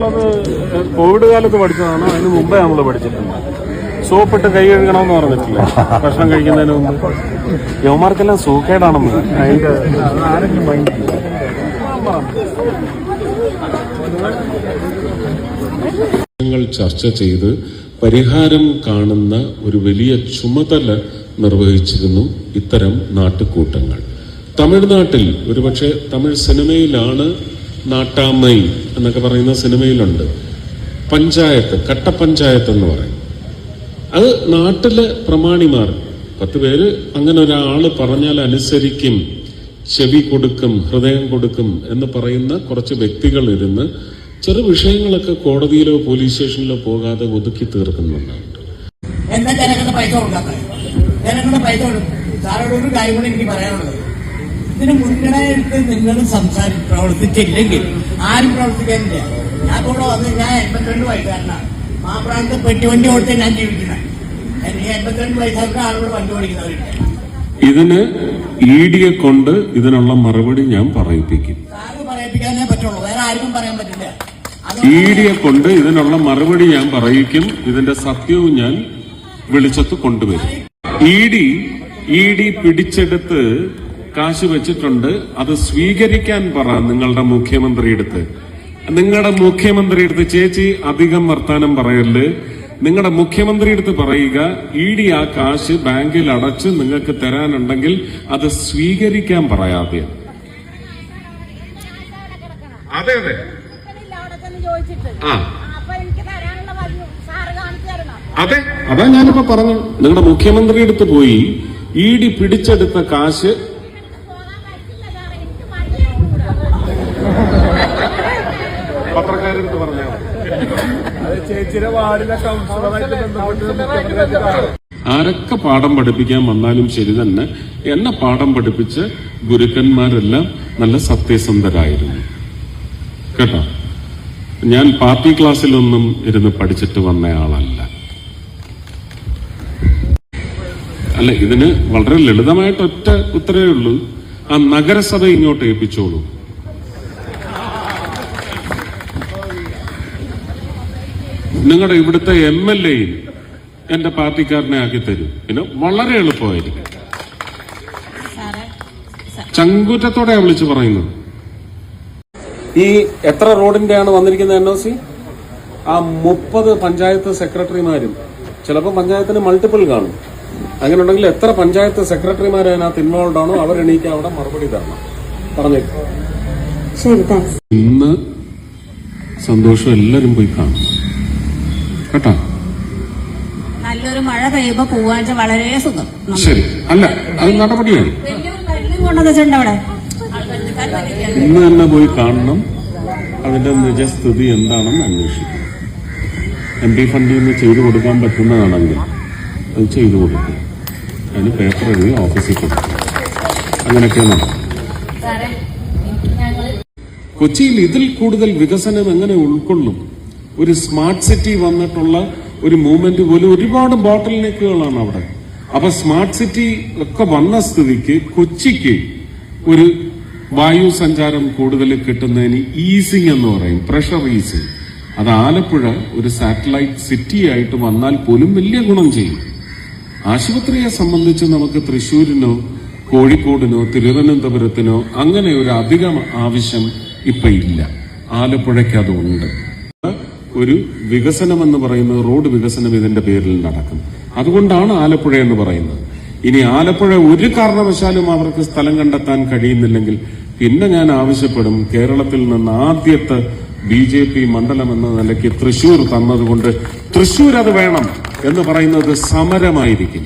Covid കാലത്ത് പഠിച്ചതാണ്. അതിന് മുമ്പേ നമ്മൾ പഠിച്ചിട്ടുണ്ട്. സോപ്പിട്ട് കൈ കഴുകണമെന്ന് പറഞ്ഞിട്ടില്ല. ഭക്ഷണം കഴിക്കുന്നതിന് മുമ്പ്. യവന്മാർക്കെല്ലാം സൂക്കേടാണെന്ന്. ചെയ്യും? ചർച്ച ചെയ്ത് പരിഹാരം കാണുന്ന ഒരു വലിയ ചുമതല നിർവഹിച്ചിരുന്നു ഇത്തരം നാട്ടുകൂട്ടങ്ങൾ. തമിഴ്നാട്ടിൽ ഒരുപക്ഷെ തമിഴ് സിനിമയിലാണ് നാട്ടാമ്മൈ എന്നൊക്കെ പറയുന്ന സിനിമയിലുണ്ട്. പഞ്ചായത്ത് കട്ടപ്പഞ്ചായത്ത് എന്ന് പറയും. അത് നാട്ടിലെ പ്രമാണിമാർ പത്ത് പേര് അങ്ങനെ ഒരാൾ പറഞ്ഞാൽ അനുസരിക്കും ചെവി കൊടുക്കും ഹൃദയം കൊടുക്കും എന്ന് പറയുന്ന കുറച്ച് വ്യക്തികൾ ഇരുന്ന് ചെറു വിഷയങ്ങളൊക്കെ കോടതിയിലോ പോലീസ് സ്റ്റേഷനിലോ പോകാതെ ഒതുക്കി തീർക്കുന്നുണ്ട് ജനങ്ങളുടെ പൈസ കൊടുക്കാത്ത? ജനങ്ങളുടെ പൈസ കൊടുക്കും സാറോട് ഒരു കാര്യം കൂടി എനിക്ക് പറയാനുള്ളത്. ഇതിന് മുൻഗണനയെടുത്ത് നിങ്ങൾ സംസാരി പ്രവർത്തിച്ചില്ലെങ്കിൽ ആരും പ്രവർത്തിക്കാനില്ല. ഞാൻ കൂടെ വന്ന് ഞാൻ എൺപത്തിരണ്ട് വയസ്സുകാരനാണ്. മാപ്രാന്ത് പെട്ടിവണ്ടി കൊടുത്ത് ഞാൻ ജീവിക്കുന്നത് എനിക്ക് എൺപത്തിരണ്ട് വയസ്സാർക്ക് ആളുകൾ വണ്ടി ഓടിക്കുന്നവരുണ്ട്. ഇതിന് ഇ ഡിയെ കൊണ്ട് ഇതിനുള്ള മറുപടി ഞാൻ പറയിപ്പിക്കും. പറയിപ്പിക്കാനേ പറ്റുള്ളൂ. വേറെ ആർക്കും പറയാൻ പറ്റില്ല. ഇ ഡിയെ കൊണ്ട് ഇതിനുള്ള മറുപടി ഞാൻ പറയിക്കും. ഇതിന്റെ സത്യവും ഞാൻ വെളിച്ചത്ത് കൊണ്ടുവരും. ഇ ഡി ഇ ഡി പിടിച്ചെടുത്ത് കാശ് വെച്ചിട്ടുണ്ട് അത് സ്വീകരിക്കാൻ പറ നിങ്ങളുടെ മുഖ്യമന്ത്രിയെടുത്ത്. നിങ്ങളുടെ മുഖ്യമന്ത്രിയെടുത്ത് ചേച്ചി അധികം വർത്താനം പറയൽ നിങ്ങളുടെ മുഖ്യമന്ത്രിയെടുത്ത് പറയുക ഇ ഡി ആ കാശ് ബാങ്കിൽ അടച്ച് നിങ്ങൾക്ക് തരാനുണ്ടെങ്കിൽ അത് സ്വീകരിക്കാൻ പറയാതെ. അതെ അതെ. ആ. അതെ. അതാ ഞാനിപ്പോ പറഞ്ഞു നിങ്ങളുടെ മുഖ്യമന്ത്രിയെടുത്ത് പോയി ഇ ഡി പിടിച്ചെടുത്ത കാശ് പോകാൻ പറ്റില്ല സാറേ. എനിക്ക് വഴിയാണ് പത്രക്കാരെടുത്ത് പറഞ്ഞാൽ ആരൊക്കെ പാഠം പഠിപ്പിക്കാൻ വന്നാലും ശരി തന്നെ എന്നെ പാഠം പഠിപ്പിച്ച ഗുരുക്കന്മാരെല്ലാം നല്ല സത്യസന്ധരായിരുന്നു. കേട്ടോ? ഞാൻ പാർട്ടി ക്ലാസ്സിലൊന്നും ഇരുന്ന് പഠിച്ചിട്ട് വന്ന ആളല്ല അല്ല ഇതിന് വളരെ ലളിതമായിട്ട് ഒറ്റ ഉത്തരവേ ഉള്ളൂ. ആ നഗരസഭ ഇങ്ങോട്ട് ഏൽപ്പിച്ചോളൂ നിങ്ങളുടെ ഇവിടുത്തെ എം എൽ എയും എന്റെ പാർട്ടിക്കാരനെ ആക്കി തരും. പിന്നെ വളരെ എളുപ്പമായിരിക്കും. സാറേ ചങ്കൂറ്റത്തോടെ വിളിച്ചു പറയുന്നത് ഈ എത്ര റോഡിന്റെയാണ് വന്നിരിക്കുന്നത് എൻ ഒ സി? ആ മുപ്പത് പഞ്ചായത്ത് സെക്രട്ടറിമാരും ചിലപ്പോൾ പഞ്ചായത്തിന് മൾട്ടിപ്പിൾ കാണും. അങ്ങനെ ഉണ്ടെങ്കിൽ എത്ര പഞ്ചായത്ത് സെക്രട്ടറിമാർ അതിനകത്ത് ഇൻവോൾവ് ആണോ? അവർ എണീക്ക് അവിടെ മറുപടി തരണം. താങ്ക്സ്. ഇന്ന് സന്തോഷം എല്ലാവരും പോയി കാണും. കേട്ടോ. നല്ലൊരു മഴ പെയ്യുമ്പോ പോവാൻ വളരെ സുഖം. ശരി. അല്ല അത് നടപടിയാണ് ഇന്ന് തന്നെ പോയി കാണണം. അതിന്റെ നിജസ്ഥിതി എന്താണെന്ന് അന്വേഷിക്കണം. എം പി ഫണ്ടിൽ നിന്ന് ചെയ്തു കൊടുക്കാൻ പറ്റുന്നതാണെങ്കിൽ അത് ചെയ്തു കൊടുക്കും അതിന് പേപ്പർ എഴുതി ഓഫീസിൽ കൊടുക്കും അങ്ങനെയൊക്കെ നടക്കും. കൊച്ചിയിൽ ഇതിൽ കൂടുതൽ വികസനം എങ്ങനെ ഉൾക്കൊള്ളും? ഒരു സ്മാർട്ട് സിറ്റി വന്നിട്ടുള്ള ഒരു മൂവ്മെന്റ് പോലും ഒരുപാട് ബോട്ടിൽ നെക്കുകളാണ് അവിടെ. അപ്പൊ സ്മാർട്ട് സിറ്റി ഒക്കെ വന്ന സ്ഥിതിക്ക് കൊച്ചിക്ക് ഒരു വായു സഞ്ചാരം കൂടുതൽ കിട്ടുന്നതിന് ഈസിങ് എന്ന് പറയും പ്രഷർ ഈസിങ് അത് ആലപ്പുഴ ഒരു സാറ്റലൈറ്റ് സിറ്റി ആയിട്ട് വന്നാൽ പോലും വലിയ ഗുണം ചെയ്യും. ആശുപത്രിയെ സംബന്ധിച്ച് നമുക്ക് തൃശ്ശൂരിനോ കോഴിക്കോടിനോ തിരുവനന്തപുരത്തിനോ അങ്ങനെ ഒരു അധികം ആവശ്യം ഇപ്പൊ ഇല്ല. ആലപ്പുഴയ്ക്ക് അതുണ്ട്. ഒരു വികസനം എന്ന് പറയുന്നത് റോഡ് വികസനം ഇതിന്റെ പേരിൽ നടക്കും. അതുകൊണ്ടാണ് ആലപ്പുഴ എന്ന് പറയുന്നത്. ഇനി ആലപ്പുഴ ഒരു കാരണവശാലും അവർക്ക് സ്ഥലം കണ്ടെത്താൻ കഴിയുന്നില്ലെങ്കിൽ പിന്നെ ഞാൻ ആവശ്യപ്പെടും കേരളത്തിൽ നിന്ന് ആദ്യത്തെ ബി ജെ പി മണ്ഡലം എന്ന നിലയ്ക്ക് തൃശൂർ തന്നതുകൊണ്ട് തൃശൂർ അത് വേണം എന്ന് പറയുന്നത് സമരമായിരിക്കും.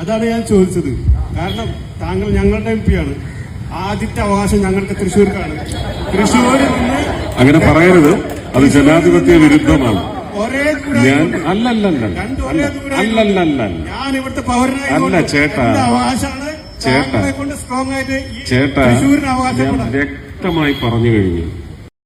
അതാണ് ഞാൻ ചോദിച്ചത്. കാരണം താങ്കൾ ഞങ്ങളുടെ എം ആണ് ആദ്യത്തെ അവകാശം ഞങ്ങൾക്ക് തൃശ്ശൂർക്കാണ് തൃശ്ശൂരിൽ നിന്ന് അങ്ങനെ പറയരുത്. അത് ജനാധിപത്യ വിരുദ്ധമാണ്. ഞാൻ അല്ലല്ലല്ല. അല്ലല്ലല്ല. അല്ല, ചേട്ടാ. ചേട്ടാ. കൊണ്ട് സ്ട്രോങ് ആയിട്ട് ചേട്ടാ ഞാൻ വ്യക്തമായി പറഞ്ഞു കഴിഞ്ഞു.